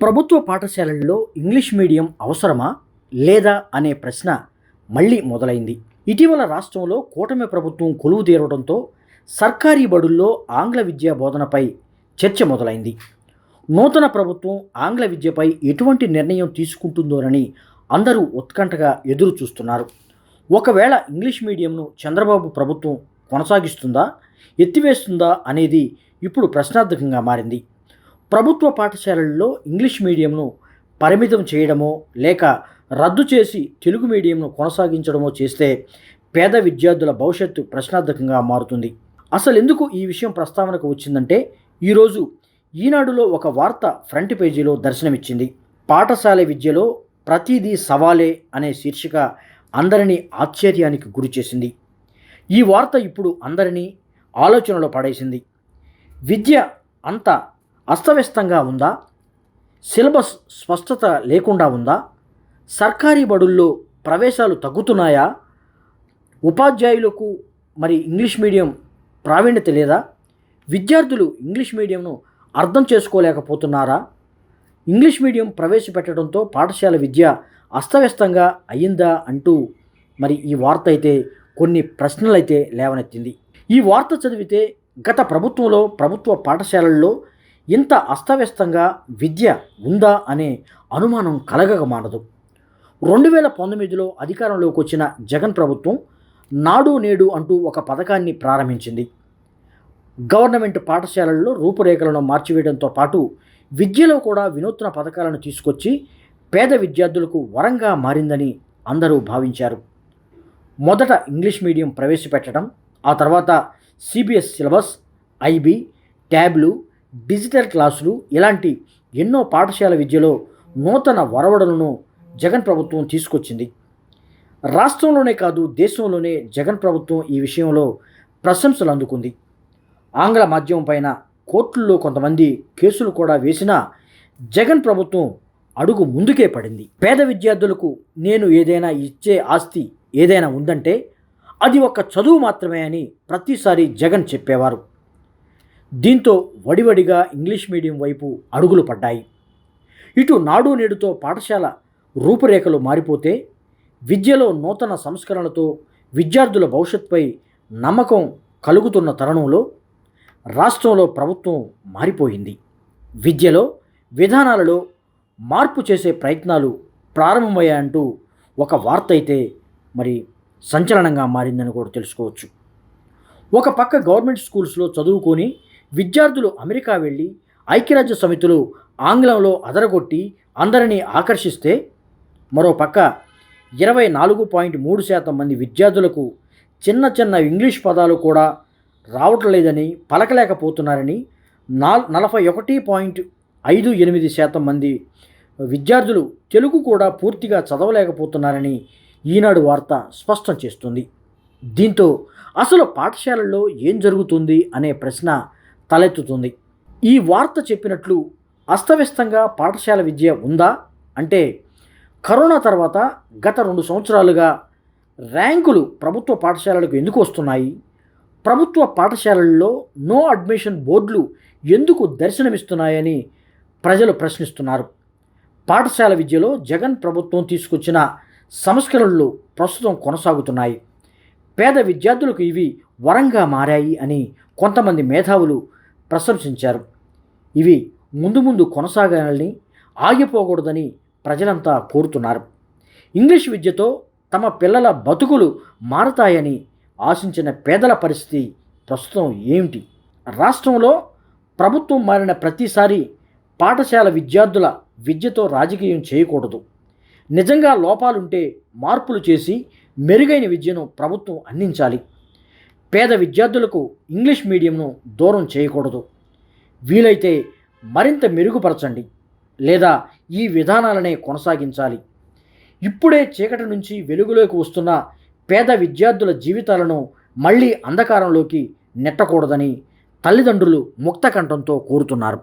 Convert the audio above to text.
ప్రభుత్వ పాఠశాలల్లో English medium అవసరమా లేదా అనే ప్రశ్న మళ్ళీ మొదలైంది. ఇటీవల రాష్ట్రంలో కూటమి ప్రభుత్వం కొలువు తీరడంతో సర్కారీ బడుల్లో ఆంగ్ల విద్యా బోధనపై చర్చ మొదలైంది. నూతన ప్రభుత్వం ఆంగ్ల విద్యపై ఎటువంటి నిర్ణయం తీసుకుంటుందోనని అందరూ ఉత్కంఠగా ఎదురు చూస్తున్నారు ఒకవేళ ఇంగ్లీష్ మీడియంను చంద్రబాబు ప్రభుత్వం కొనసాగిస్తుందా ఎత్తివేస్తుందా అనేది ఇప్పుడు ప్రశ్నార్థకంగా మారింది. ప్రభుత్వ పాఠశాలల్లో ఇంగ్లీష్ మీడియంను పరిమితం చేయడమో లేక రద్దు చేసి తెలుగు మీడియంను కొనసాగించడమో చేస్తే పేద విద్యార్థుల భవిష్యత్తు ప్రశ్నార్థకంగా మారుతుంది. అసలు ఎందుకు ఈ విషయం ప్రస్తావనకు వచ్చిందంటే ఈరోజు ఈనాడులో ఒక వార్త ఫ్రంట్ పేజీలో దర్శనమిచ్చింది. పాఠశాల విద్యలో ప్రతిదీ సవాలే అనే శీర్షిక అందరినీ ఆశ్చర్యానికి గురిచేసింది ఈ వార్త ఇప్పుడు అందరినీ ఆలోచనలో పడేసింది. విద్య అంత అస్తవ్యస్తంగా ఉందా? సిలబస్ స్పష్టత లేకుండా ఉందా? సర్కారీ బడుల్లో ప్రవేశాలు తగ్గుతున్నాయా? ఉపాధ్యాయులకు మరి ఇంగ్లీష్ మీడియం ప్రావీణ్యత లేదా? విద్యార్థులు ఇంగ్లీష్ మీడియంను అర్థం చేసుకోలేకపోతున్నారా? ఇంగ్లీష్ మీడియం ప్రవేశపెట్టడంతో పాఠశాల విద్య అస్తవ్యస్తంగా అయ్యిందా అంటూ మరి ఈ వార్త అయితే కొన్ని ప్రశ్నలైతే లేవనెత్తింది. ఈ వార్త చదివితే గత ప్రభుత్వంలో ప్రభుత్వ పాఠశాలల్లో ఇంత అస్తవ్యస్తంగా విద్య ఉందా అనే అనుమానం కలగక మానదు. రెండు వేల పంతొమ్మిదిలో అధికారంలోకి వచ్చిన జగన్ ప్రభుత్వం నాడు నేడు అంటూ ఒక పథకాన్ని ప్రారంభించింది. గవర్నమెంట్ పాఠశాలల్లో రూపురేఖలను మార్చివేయడంతో పాటు విద్యలో కూడా వినూత్న పథకాలను తీసుకొచ్చి పేద విద్యార్థులకు వరంగా మారిందని అందరూ భావించారు. మొదట ఇంగ్లీష్ మీడియం ప్రవేశపెట్టడం ఆ తర్వాత సిబిఎస్ సిలబస్ ఐబీ ట్యాబ్లు డిజిటల్ క్లాసులు ఇలాంటి ఎన్నో పాఠశాల విద్యలో నూతన వరవడలను జగన్ ప్రభుత్వం తీసుకొచ్చింది. రాష్ట్రంలోనే కాదు దేశంలోనే జగన్ ప్రభుత్వం ఈ విషయంలో ప్రశంసలు అందుకుంది. ఆంగ్ల మాధ్యమం పైన కోర్టుల్లో కొంతమంది కేసులు కూడా వేసినా జగన్ ప్రభుత్వం అడుగు ముందుకే పడింది. పేద విద్యార్థులకు నేను ఏదైనా ఇచ్చే ఆస్తి ఏదైనా ఉందంటే అది ఒక చదువు మాత్రమే అని ప్రతిసారి జగన్ చెప్పేవారు. దీంతో వడివడిగా ఇంగ్లీష్ మీడియం వైపు అడుగులు పడ్డాయి. ఇటు నాడు నేడుతో పాఠశాల రూపురేఖలు మారిపోతే విద్యలో నూతన సంస్కరణలతో విద్యార్థుల భవిష్యత్పై నమ్మకం కలుగుతున్న తరుణంలో రాష్ట్రంలో ప్రభుత్వం మారిపోయింది. విద్యలో విధానాలలో మార్పు చేసే ప్రయత్నాలు ప్రారంభమయ్యాయంటూ ఒక వార్త అయితే మరి సంచలనంగా మారిందని కూడా తెలుసుకోవచ్చు. ఒక పక్క గవర్నమెంట్ స్కూల్స్లో చదువుకొని విద్యార్థులు అమెరికా వెళ్ళి ఐక్యరాజ్య సమితులు ఆంగ్లంలో అదరగొట్టి అందరినీ ఆకర్షిస్తే మరోపక్క ఇరవై నాలుగు పాయింట్ మూడు శాతం మంది విద్యార్థులకు చిన్న చిన్న ఇంగ్లీష్ పదాలు కూడా రావట్లేదని పలకలేకపోతున్నారని నాల్ నలభై ఒకటి పాయింట్ ఐదు ఎనిమిది శాతం మంది విద్యార్థులు తెలుగు కూడా పూర్తిగా చదవలేకపోతున్నారని ఈనాడు వార్త స్పష్టం చేస్తుంది. దీంతో అసలు పాఠశాలల్లో ఏం జరుగుతుంది అనే ప్రశ్న తలెత్తుతుంది. ఈ వార్త చెప్పినట్లు అస్తవ్యస్తంగా పాఠశాల విద్య ఉందా? అంటే కరోనా తర్వాత గత రెండు సంవత్సరాలుగా ర్యాంకులు ప్రభుత్వ పాఠశాలలకు ఎందుకు వస్తున్నాయి? ప్రభుత్వ పాఠశాలల్లో నో అడ్మిషన్ బోర్డులు ఎందుకు దర్శనమిస్తున్నాయని ప్రజలు ప్రశ్నిస్తున్నారు. పాఠశాల విద్యలో జగన్ ప్రభుత్వం తీసుకొచ్చిన సంస్కరణలు ప్రస్తుతం కొనసాగుతున్నాయి. పేద విద్యార్థులకు ఇవి వరంగా మారాయి అని కొంతమంది మేధావులు ప్రశంసించారు. ఇవి ముందు ముందు కొనసాగాలని ఆగిపోకూడదని ప్రజలంతా కోరుతున్నారు. ఇంగ్లీష్ విద్యతో తమ పిల్లల బతుకులు మారతాయని ఆశించిన పేదల పరిస్థితి ప్రస్తుతం ఏమిటి? రాష్ట్రంలో ప్రభుత్వం మారిన ప్రతిసారి పాఠశాల విద్యార్థుల విద్యతో రాజకీయం చేయకూడదు. నిజంగా లోపాలుంటే మార్పులు చేసి మెరుగైన విద్యను ప్రభుత్వం అందించాలి. పేద విద్యార్థులకు ఇంగ్లీష్ మీడియంను దూరం చేయకూడదు. వీలైతే మరింత మెరుగుపరచండి లేదా ఈ విధానాలనే కొనసాగించాలి. ఇప్పుడే చీకటి నుంచి వెలుగులోకి వస్తున్న పేద విద్యార్థుల జీవితాలను మళ్ళీ అంధకారంలోకి నెట్టకూడదని తల్లిదండ్రులు ముక్తకంఠంతో కోరుతున్నారు.